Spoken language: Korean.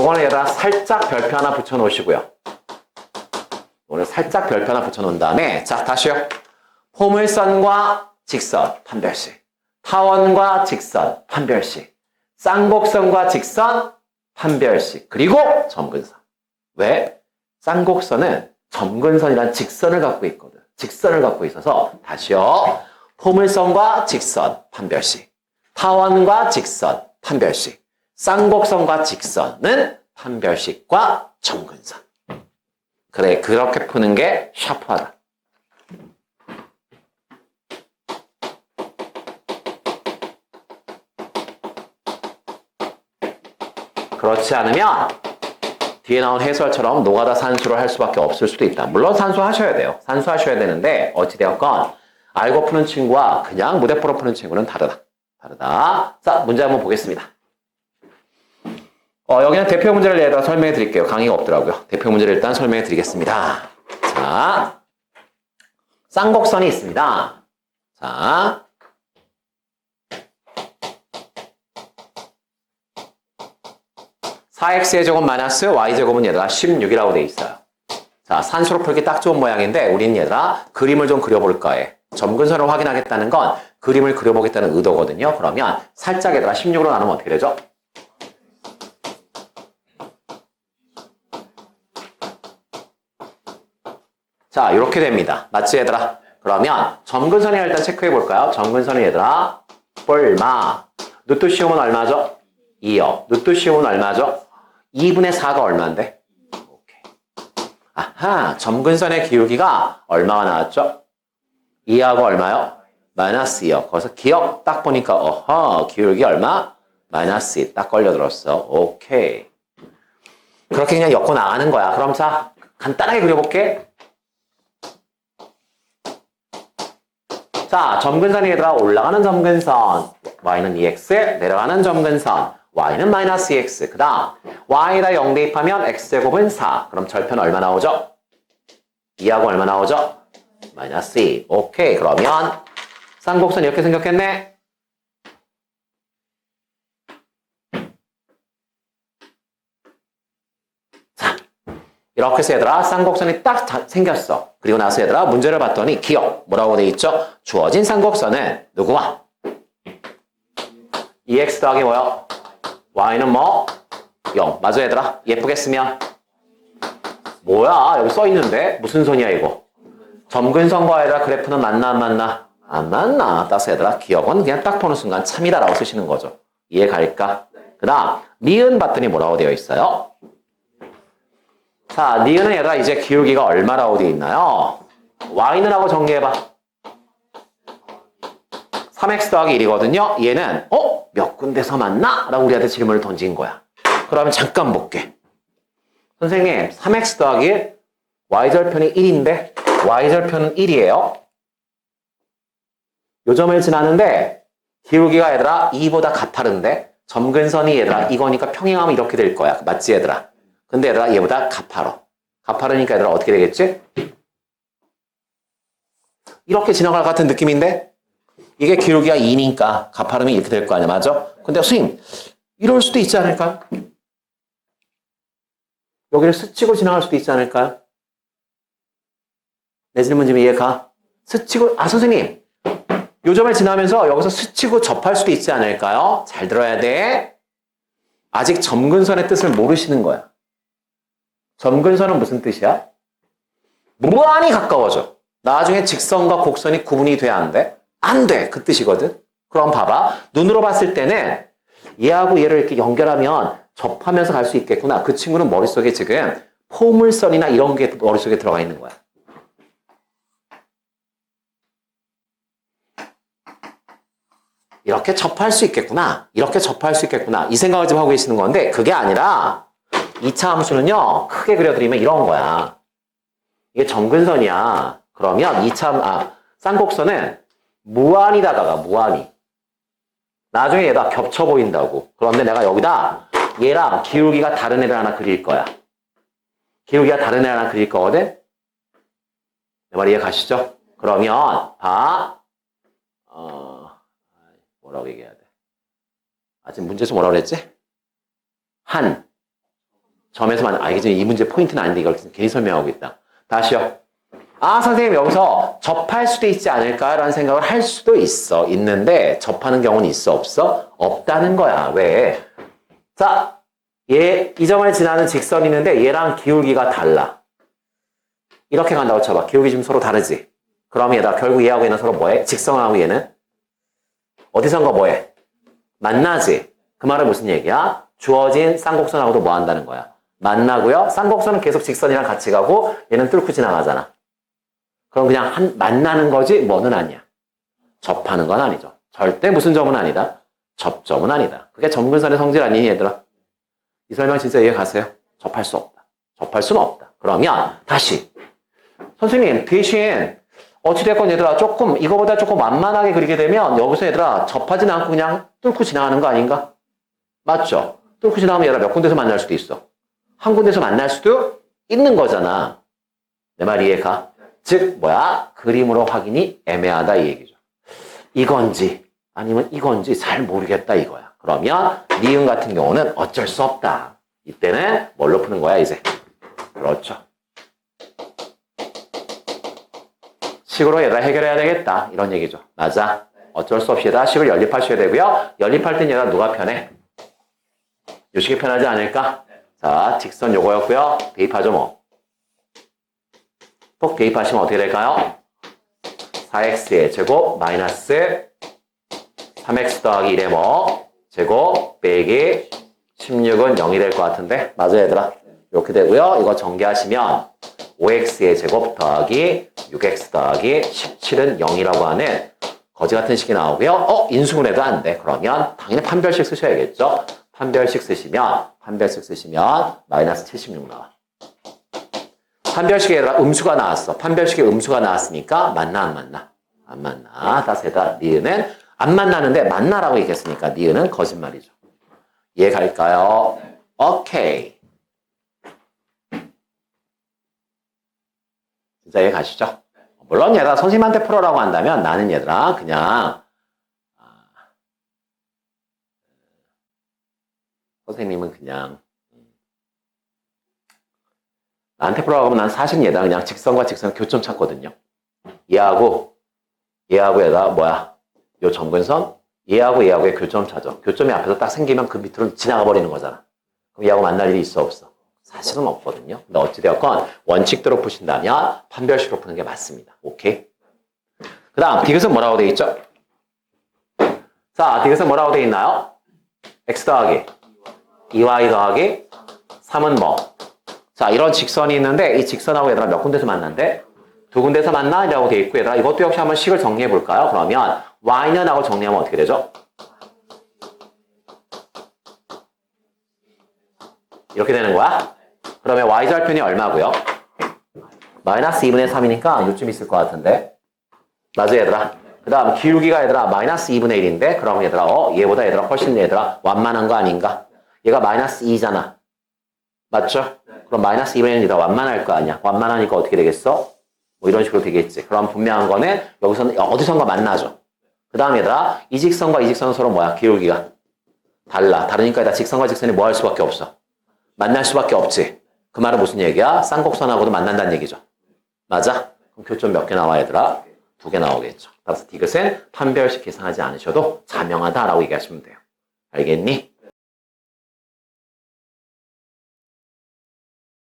요거는 얘들아 살짝 별표 하나 붙여 놓으시고요. 오늘 살짝 별표 하나 붙여 놓은 다음에 자 다시요. 포물선과 직선 판별식. 타원과 직선 판별식. 쌍곡선과 직선 판별식. 그리고 점근선. 왜? 쌍곡선은 점근선이란 직선을 갖고 있거든. 직선을 갖고 있어서 다시요. 포물선과 직선 판별식. 타원과 직선 판별식. 쌍곡선과 직선은 판별식과 점근선. 그래, 그렇게 푸는 게 샤프하다. 그렇지 않으면 뒤에 나온 해설처럼 노가다 산수를 할 수밖에 없을 수도 있다. 물론 산수 하셔야 돼요. 산수 하셔야 되는데 어찌되었건 알고 푸는 친구와 그냥 무대포로 푸는 친구는 다르다. 다르다. 자, 문제 한번 보겠습니다. 어, 여기는 대표 문제를 내다 설명해 드릴게요. 강의가 없더라고요. 대표 문제를 일단 설명해 드리겠습니다. 자, 쌍곡선이 있습니다. 자, 사 x 의 제곱 마이너스 y제곱은 얘들아 16이라고 돼 있어요. 자, 산수로 풀기 딱 좋은 모양인데 우리는 얘들아 그림을 좀 그려볼까 해. 점근선을 확인하겠다는 건 그림을 그려보겠다는 의도거든요. 그러면 살짝 얘들아 16으로 나누면 어떻게 되죠? 자, 이렇게 됩니다. 맞지, 얘들아? 그러면 점근선이 일단 체크해 볼까요? 점근선이 얘들아, 얼마? 누뚜시움은 얼마죠? 2요. 누뚜시움은 얼마죠? 2분의 4가 얼마인데? 아하, 점근선의 기울기가 얼마가 나왔죠? 2하고 얼마요? 마이너스 2요. 거기서 기억 딱 보니까, 어허, 기울기 얼마? 마이너스 2. 딱 걸려들었어. 오케이. 그렇게 그냥 엮고 나가는 거야. 그럼 자, 간단하게 그려볼게. 자, 점근선이 얘들아 올라가는 점근선 y는 2x, 내려가는 점근선 y는 마이너스 2x. 그 다음 y에다 0 대입하면 x제곱은 4. 그럼 절편 얼마 나오죠? 2하고 얼마 나오죠? 마이너스 2. 오케이. 그러면 쌍곡선 이렇게 생겼겠네? 이렇게 해서 얘들아 쌍곡선이 딱 자- 생겼어. 그리고 나서 얘들아 문제를 봤더니 기억 뭐라고 돼 있죠? 주어진 쌍곡선은 누구와? 2x 더하기 뭐요? y는 뭐? 0. 맞아 얘들아? 예쁘게 쓰면 뭐야 여기 써 있는데 무슨 선이야 이거? 점근선과 얘들아 그래프는 맞나 안 맞나? 안 맞나? 따서 얘들아 기억은 그냥 딱 보는 순간 참이다 라고 쓰시는 거죠. 이해 갈까? 그 다음 니은 봤더니 뭐라고 되어 있어요? 자, 니은은 얘들아 이제 기울기가 얼마라고 되어 있나요? y는 하고 정리해봐. 3x 더하기 1이거든요. 얘는 어? 몇 군데서 만나? 라고 우리한테 질문을 던진 거야. 그러면 잠깐 볼게. 선생님, 3x 더하기 1, y절편이 1인데 y절편은 1이에요. 요 점을 지나는데 기울기가 얘들아 2보다 가파른데 점근선이 얘들아 이거니까 평행하면 이렇게 될 거야. 맞지 얘들아? 근데 얘들아 얘보다 가파러. 가파르니까 얘들아 어떻게 되겠지? 이렇게 지나갈 것 같은 느낌인데 이게 기울기가 2니까 가파르면 이렇게 될 거 아니야. 맞아? 근데 선생님 이럴 수도 있지 않을까요? 여기를 스치고 지나갈 수도 있지 않을까요? 내 질문 좀 이해가? 스치고 아 선생님 요 점을 지나면서 여기서 스치고 접할 수도 있지 않을까요? 잘 들어야 돼. 아직 점근선의 뜻을 모르시는 거야. 점근선은 무슨 뜻이야? 무한히 가까워져. 나중에 직선과 곡선이 구분이 돼야 안 돼? 안 돼. 그 뜻이거든. 그럼 봐봐. 눈으로 봤을 때는 얘하고 얘를 이렇게 연결하면 접하면서 갈 수 있겠구나. 그 친구는 머릿속에 지금 포물선이나 이런 게 머릿속에 들어가 있는 거야. 이렇게 접할 수 있겠구나. 이렇게 접할 수 있겠구나. 이 생각을 좀 하고 계시는 건데 그게 아니라 2차 함수는요. 크게 그려드리면 이런 거야. 이게 점근선이야. 그러면 2차 아 쌍곡선은 무한이다가가 무한이. 나중에 얘다 겹쳐 보인다고. 그런데 내가 여기다 얘랑 기울기가 다른 애를 하나 그릴 거야. 기울기가 다른 애 하나 그릴 거거든? 내 말 이해 가시죠? 그러면 봐. 어, 뭐라고 얘기해야 돼? 아직 문제에서 뭐라고 그랬지? 한, 점에서만, 아, 이게 지금 이 문제 포인트는 아닌데 이걸 괜히 설명하고 있다. 다시요. 아, 선생님, 여기서 접할 수도 있지 않을까라는 생각을 할 수도 있어. 있는데, 접하는 경우는 있어, 없어? 없다는 거야. 왜? 자, 얘, 이 점을 지나는 직선이 있는데, 얘랑 기울기가 달라. 이렇게 간다고 쳐봐. 기울기 좀 서로 다르지? 그럼 얘다 결국 얘하고 얘는 서로 뭐해? 직선하고 얘는? 어디선가 뭐해? 만나지? 그 말은 무슨 얘기야? 주어진 쌍곡선하고도 뭐 한다는 거야? 만나고요. 쌍곡선은 계속 직선이랑 같이 가고 얘는 뚫고 지나가잖아. 그럼 그냥 한, 만나는 거지 뭐는 아니야. 접하는 건 아니죠. 절대 무슨 점은 아니다. 접점은 아니다. 그게 점근선의 성질 아니니 얘들아? 이 설명 진짜 이해 가세요? 접할 수 없다. 접할 수는 없다. 그러면 다시 선생님 대신 어찌됐건 얘들아 조금 이거보다 조금 완만하게 그리게 되면 여기서 얘들아 접하진 않고 그냥 뚫고 지나가는 거 아닌가? 맞죠? 뚫고 지나가면 얘들아 몇 군데서 만날 수도 있어. 한 군데서 만날 수도 있는 거잖아. 내 말 이해가? 즉 뭐야? 그림으로 확인이 애매하다 이 얘기죠. 이건지 아니면 이건지 잘 모르겠다 이거야. 그러면 니은 같은 경우는 어쩔 수 없다. 이때는 뭘로 푸는 거야 이제? 그렇죠. 식으로 얘들아 해결해야 되겠다. 이런 얘기죠. 맞아. 어쩔 수 없이 얘들아 식을 연립하셔야 되고요. 연립할 땐 얘들아 누가 편해? 요식이 편하지 않을까? 자, 직선 요거였고요. 대입하죠 뭐. 꼭 대입하시면 어떻게 될까요? 4x의 제곱 마이너스 3x 더하기 1의 뭐 제곱 빼기 16은 0이 될 것 같은데 맞아요 얘들아? 이렇게 되고요. 이거 전개하시면 5x의 제곱 더하기 6x 더하기 17은 0이라고 하는 거지 같은 식이 나오고요. 어? 인수분해도 안 돼. 그러면 당연히 판별식 쓰셔야겠죠. 판별식 쓰시면 판별식 쓰시면 마이너스 76 나와. 얘들아 음수가 나왔어. 판별식에 음수가 나왔으니까 맞나 안 맞나? 안 맞나? 따스에다 니은은 안 만나는데 만나라고 얘기했으니까 니은은 거짓말이죠. 이해 갈까요? 오케이. 진짜 이해 가시죠? 물론 얘들아 선생님한테 풀어라고 한다면 나는 얘들아 그냥 아, 선생님은 그냥 음, 나한테 풀어라고 하면 난 사실 얘들아 그냥 직선과 직선 교점 찾거든요. 얘하고 얘하고 얘가 뭐야? 요 점근선 얘하고 얘하고의 교점 찾아. 교점이 앞에서 딱 생기면 그 밑으로 지나가 버리는 거잖아. 그럼 얘하고 만날 일이 있어 없어? 사실은 없거든요. 근데 어찌되었건 원칙대로 푸신다면 판별식으로 푸는 게 맞습니다. 오케이? 그 다음 디귿은 뭐라고 돼 있죠? 자, 디귿은 뭐라고 돼 있나요? x 더하기 2y 더하기 3은 뭐? 자, 이런 직선이 있는데 이 직선하고 얘들아 몇 군데서 만난대? 두 군데서 만나? 라고 돼 있고 얘들아 이것도 역시 한번 식을 정리해 볼까요? 그러면 y는 하고 정리하면 어떻게 되죠? 이렇게 되는 거야? 그러면 y절편이 얼마고요? 마이너스 2분의 3이니까 요쯤 있을 것 같은데 맞아 얘들아 그 다음 기울기가 얘들아 마이너스 2분의 1인데 그럼 얘들아 어 얘보다 얘들아 훨씬 얘들아 완만한 거 아닌가? 얘가 마이너스 2잖아 맞죠? 그럼 마이너스 2분의 1이다 완만할 거 아니야 완만하니까 어떻게 되겠어? 뭐 이런 식으로 되겠지 그럼 분명한 거는 여기서는 어디선가 만나죠 그 다음 얘들아 이 직선과 이 직선은 서로 뭐야 기울기가 달라 다르니까 얘들아 직선과 직선이 뭐 할 수밖에 없어 만날 수밖에 없지 그 말은 무슨 얘기야? 쌍곡선하고도 만난다는 얘기죠. 맞아? 그럼 교점 몇 개 나와 얘들아? 두 개 나오겠죠. 따라서 디귿은 판별식 계산하지 않으셔도 자명하다라고 얘기하시면 돼요. 알겠니?